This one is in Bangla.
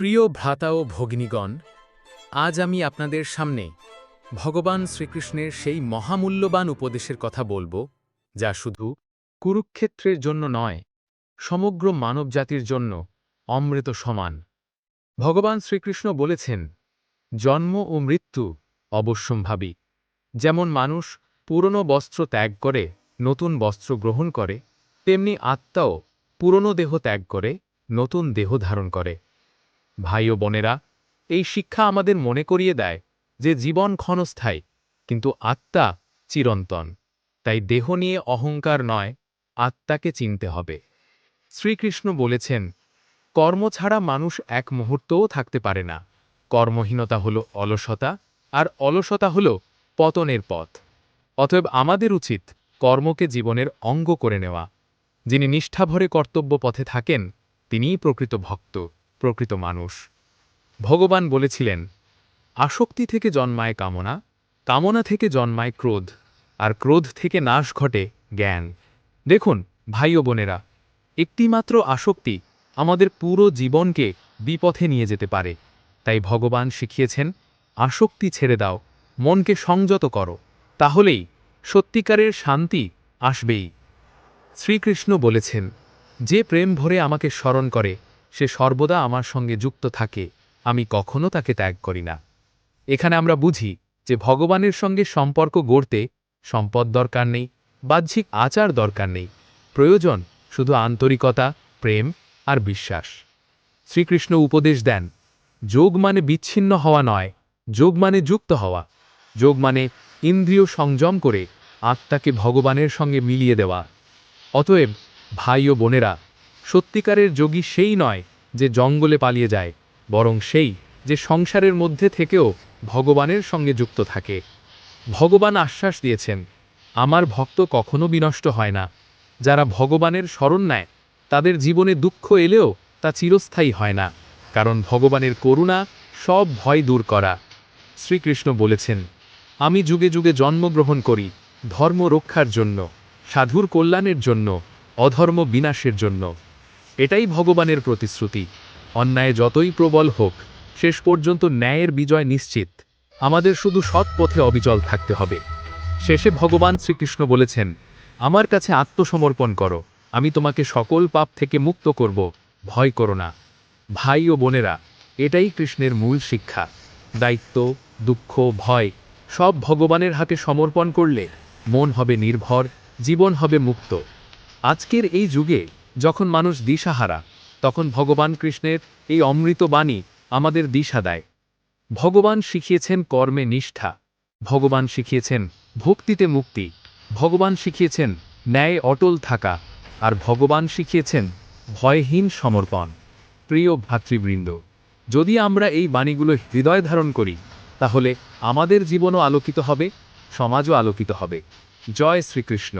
প্রিয় ভ্রাতা ও ভগিনীগণ, আজ আমি আপনাদের সামনে ভগবান শ্রীকৃষ্ণের সেই মহামূল্যবান উপদেশের কথা বলব, যা শুধু কুরুক্ষেত্রের জন্য নয়, সমগ্র মানবজাতির জন্য অমৃত সমান। ভগবান শ্রীকৃষ্ণ বলেছেন, জন্ম ও মৃত্যু অবশ্যম্ভাবী। যেমন মানুষ পুরনো বস্ত্র ত্যাগ করে নতুন বস্ত্র গ্রহণ করে, তেমনি আত্মাও পুরনো দেহ ত্যাগ করে নতুন দেহ ধারণ করে। ভাই ও বোনেরা, এই শিক্ষা আমাদের মনে করিয়ে দেয় যে জীবন ক্ষণস্থায়ী, কিন্তু আত্মা চিরন্তন। তাই দেহ নিয়ে অহংকার নয়, আত্মাকে চিনতে হবে। শ্রীকৃষ্ণ বলেছেন, কর্ম ছাড়া মানুষ এক মুহূর্তও থাকতে পারে না। কর্মহীনতা হল অলসতা, আর অলসতা হল পতনের পথ। অতএব আমাদের উচিত কর্মকে জীবনের অঙ্গ করে নেওয়া। যিনি নিষ্ঠাভরে কর্তব্য পথে থাকেন, তিনিই প্রকৃত ভক্ত। প্রকৃত মানুষ। ভগবান বলেছিলেন, আসক্তি থেকে জন্মায় কামনা কামনা থেকে জন্মায় ক্রোধ, আর ক্রোধ থেকে নাশ ঘটে জ্ঞান। দেখুন, ভাই ও বোনেরা, একটিমাত্র আসক্তি আমাদের পুরো জীবনকে বিপথে নিয়ে যেতে পারে। তাই ভগবান শিখিয়েছেন, আসক্তি ছেড়ে দাও, মনকে সংযত করো, তাহলেই সত্যিকারের শান্তি আসবেই। শ্রীকৃষ্ণ বলেছেন, যে প্রেম ভরে আমাকে স্মরণ করে সে সর্বদা আমার সঙ্গে যুক্ত থাকে, আমি কখনো তাকে ত্যাগ করি না। এখানে আমরা বুঝি যে ভগবানের সঙ্গে সম্পর্ক গড়তে সম্পদ দরকার নেই, বাহ্যিক আচার দরকার নেই, প্রয়োজন শুধু আন্তরিকতা, প্রেম আর বিশ্বাস। শ্রীকৃষ্ণ উপদেশ দেন, যোগ মানে বিচ্ছিন্ন হওয়া নয়, যোগ মানে যুক্ত হওয়া। যোগ মানে ইন্দ্রিয় সংযম করে আত্মাকে ভগবানের সঙ্গে মিলিয়ে দেওয়া। অতএব ভাই ও বোনেরা সত্যিকারের যোগী সেই নয় যে জঙ্গলে পালিয়ে যায়, বরং সেই যে সংসারের মধ্যে থেকেও ভগবানের সঙ্গে যুক্ত থাকে। ভগবান আশ্বাস দিয়েছেন, আমার ভক্ত কখনো বিনষ্ট হয় না। যারা ভগবানের স্মরণ নেয়, তাদের জীবনে দুঃখ এলেও তা চিরস্থায়ী হয় না, কারণ ভগবানের করুণা সব ভয় দূর করা। শ্রীকৃষ্ণ বলেছেন, আমি যুগে যুগে জন্মগ্রহণ করি ধর্ম রক্ষার জন্য, সাধুর কল্যাণের জন্য, অধর্ম বিনাশের জন্য। এটাই ভগবানের প্রতিশ্রুতি। অন্যায় যতই প্রবল হোক, শেষ পর্যন্ত ন্যায়ের বিজয় নিশ্চিত। আমাদের শুধু সৎ পথে অবিচল থাকতে হবে। শেষে ভগবান শ্রীকৃষ্ণ বলেছেন, আমার কাছে আত্মসমর্পণ করো। আমি তোমাকে সকল পাপ থেকে মুক্ত করব। ভয় করো না। ভাই ও বোনেরা, এটাই কৃষ্ণের মূল শিক্ষা। দায়িত্ব, দুঃখ, ভয়, সব ভগবানের হাতে সমর্পণ করলে মন হবে নির্ভর, জীবন হবে মুক্ত। আজকের এই যুগে যখন মানুষ দিশাহারা, তখন ভগবান কৃষ্ণের এই অমৃত বাণী আমাদের দিশা দেয়। ভগবান শিখিয়েছেন কর্মে নিষ্ঠা, ভগবান শিখিয়েছেন ভক্তিতে মুক্তি, ভগবান শিখিয়েছেন ন্যায় অটল থাকা, আর ভগবান শিখিয়েছেন ভয়হীন সমর্পণ। প্রিয় ভাতৃবৃন্দ, যদি আমরা এই বাণীগুলো হৃদয় ধারণ করি, তাহলে আমাদের জীবনও আলোকিত হবে, সমাজও আলোকিত হবে। জয় শ্রীকৃষ্ণ।